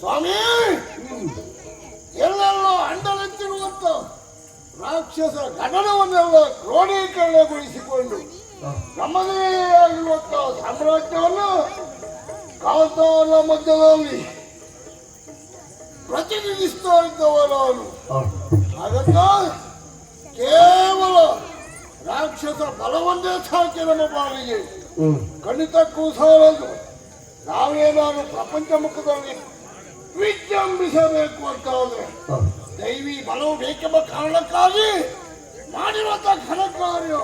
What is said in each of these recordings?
ಸ್ವಾಮಿ, ಎಲ್ಲೆಲ್ಲೋ ಅಂಡಲಂತಿರುವಂತ ರಾಕ್ಷಸ ಗಗನವನ್ನೆಲ್ಲ ಕ್ರೋಢೀಕರಣಗೊಳಿಸಿಕೊಂಡು ನಮ್ಮದೇ ಆಗಿರುವಂತ ಸಾಮ್ರಾಜ್ಯವನ್ನು ಕಾಂತಾರ ಮಧ್ಯದಲ್ಲಿ ಪ್ರತಿನಿಧಿಸ್ತಾ ಇದ್ದವ ನಾನು. ಹಾಗಂತ ರಾಕ್ಷಸ ಬಲವನ್ನೇ ಸಾಕಿ ನಮ್ಮ ಬಾವಿಗೆ ಖಂಡಿತಕ್ಕೂ ಸಾಲದು ನಾವೇನಾದ್ರು ಪ್ರಪಂಚ ಮುಖದಲ್ಲಿ ವಿಜೃಂಭಿಸಬೇಕು ಅಂತ ಅಂದ್ರೆ ದೈವಿ ಬಲವು ಬೇಕೆಂಬ ಕಾರಣಕ್ಕಾಗಿ ಮಾಡಿರುವಂತ ಘನ ಕಾರ್ಯ.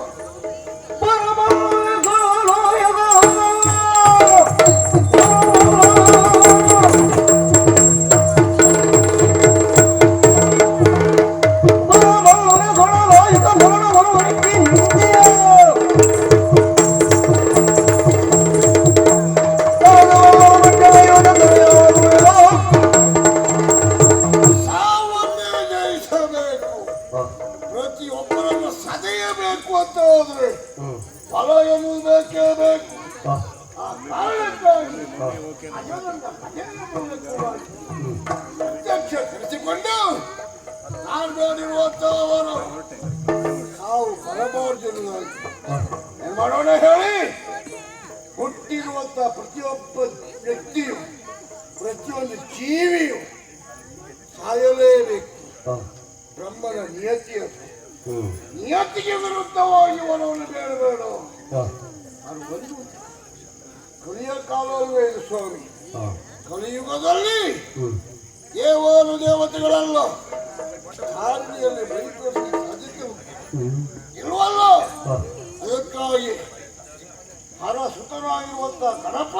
ಪ್ರತಿಯೊಬ್ಬರನ್ನು ಸದೆಯಬೇಕು ಅಂತ ಹೋದ್ರೆ ಫಲ ಎನ್ನುವುದು ಬೇಕೇ ಬೇಕು. ಆ ಕಾರಣಕ್ಕಾಗಿ ಅಜಗನ್ನ ಭಜನೆಯನ್ನು ಪ್ರತ್ಯಕ್ಷ ತಿಳಿಸಿಕೊಂಡು ನಾನು ನೋಡಿರುವಂತವರು ನಾವು ಬರಬಾರ್ದು ಏನ್ ಮಾಡೋಣ ಹೇಳಿ? ಹುಟ್ಟಿರುವಂತ ಪ್ರತಿಯೊಬ್ಬ ವ್ಯಕ್ತಿಯು, ಪ್ರತಿಯೊಂದು ಜೀವಿಯು ಸಾಯಲೇಬೇಕು. ಬ್ರಹ್ಮನ ನಿಯತಿಯ ನಿಯತಿಗೆ ವಿರುದ್ಧವಾಗಿ ವನವನ್ನು ಬೇಡಬೇಡ. ಅದು ಬಂದು ಕಲಿಯ ಕಾಲವೇ ಇದು ಸ್ವಾಮಿ. ಕಲಿಯುಗದಲ್ಲಿ ದೇವರು ದೇವತೆಗಳಲ್ಲ. ಭಾರತೀಯಲ್ಲಿ ಸಾಧಿತು ಇಲ್ವಲ್ಲ? ಅದಕ್ಕಾಗಿ ಹರ ಸುತನಾಗಿರುವಂತ ಗಣಪ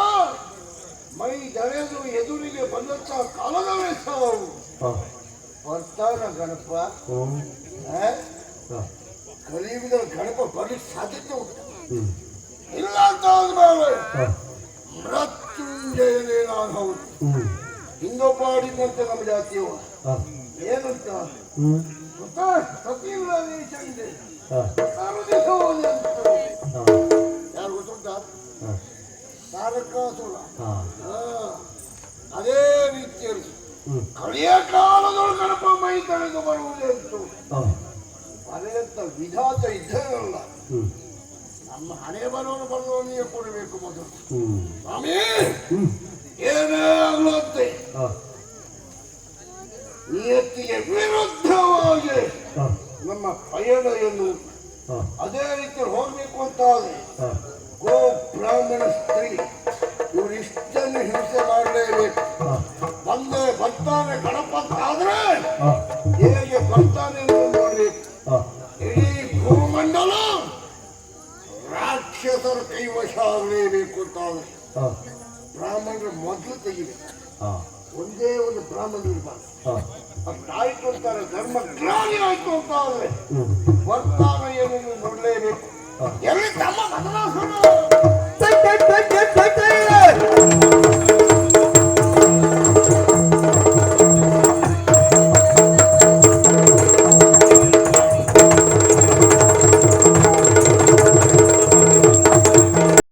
ಮೈ ಜರೆದು ಎದುರಿಗೆ ಬಂದಂತಹ ಕಾಲದವೇ ಸಾವು. ಬರ್ತಾನ ಗಣಪ? ಆ? ಕಲಿಯುಗದಲ್ಲಿ ಗಣಪ ಬರ್ಲಿಕ್ಕೆ ಸಾಧ್ಯತೆ ಉಂಟು. ಇಲ್ಲ ಅಂತ ಮೃತ್ಯುಂಜಯನೇ ನಾನು ಹೌದು. ಹಿಂದೊಬ್ಬ ಆಡಿದಂತೆ ನಮ್ಮ ಜಾತಿಯವ ಏನಂತ. ಯಾರು ಗೊತ್ತುಂಟಾ? ತಾರಕಾಸುರ. ಅದೇ ರೀತಿಯಲ್ಲಿ ಕಳೆಯ ಕಾಲದೊಳು ಕಳೆದು ಬರುವುದೆಂತು ಮನೆಯಂತ ವಿಧಾತ ಇದ್ದಲ್ಲ ನಮ್ಮ ಹಣೆ ಬರೋನು ಬರೋನಿಗೆ ಕೊಡಬೇಕು ಮೊದಲು. ಸ್ವಾಮಿ ಏನೇ ಆಗುತ್ತೆ ನಿಯತ್ತಿಗೆ ವಿರುದ್ಧವಾಗಿ ನಮ್ಮ ಪಯಣ ಎಂದು ಅದೇ ರೀತಿ ಹೋಗ್ಬೇಕು ಅಂತ ಗೋ ಬ್ರಾಹ್ಮಣ ಸ್ತ್ರೀ ಇವರು ಇಷ್ಟನ್ನು ಹಿಂಸೆ ಮಾಡಲೇಬೇಕು. ಬಂದೇ ಬರ್ತಾನೆ ಗಣಪ ಆಗಲೇಬೇಕು ಅಂತ ಆದ್ರೆ ಬ್ರಾಹ್ಮಣರ ಮೊದಲು ತೆಗಿಬೇಕು ಒಂದೇ ಒಂದು ಬ್ರಾಹ್ಮಣರು ಇರಬಾರ್ದು. ಅಷ್ಟಾಯ್ತು ಅಂತಾರೆ ಧರ್ಮ ಗ್ಲಾನಿ ಆಯ್ತು ಅಂತ ಆದ್ರೆ ಏನನ್ನು ನೋಡಲೇಬೇಕು? ಎಲ್ಲಿ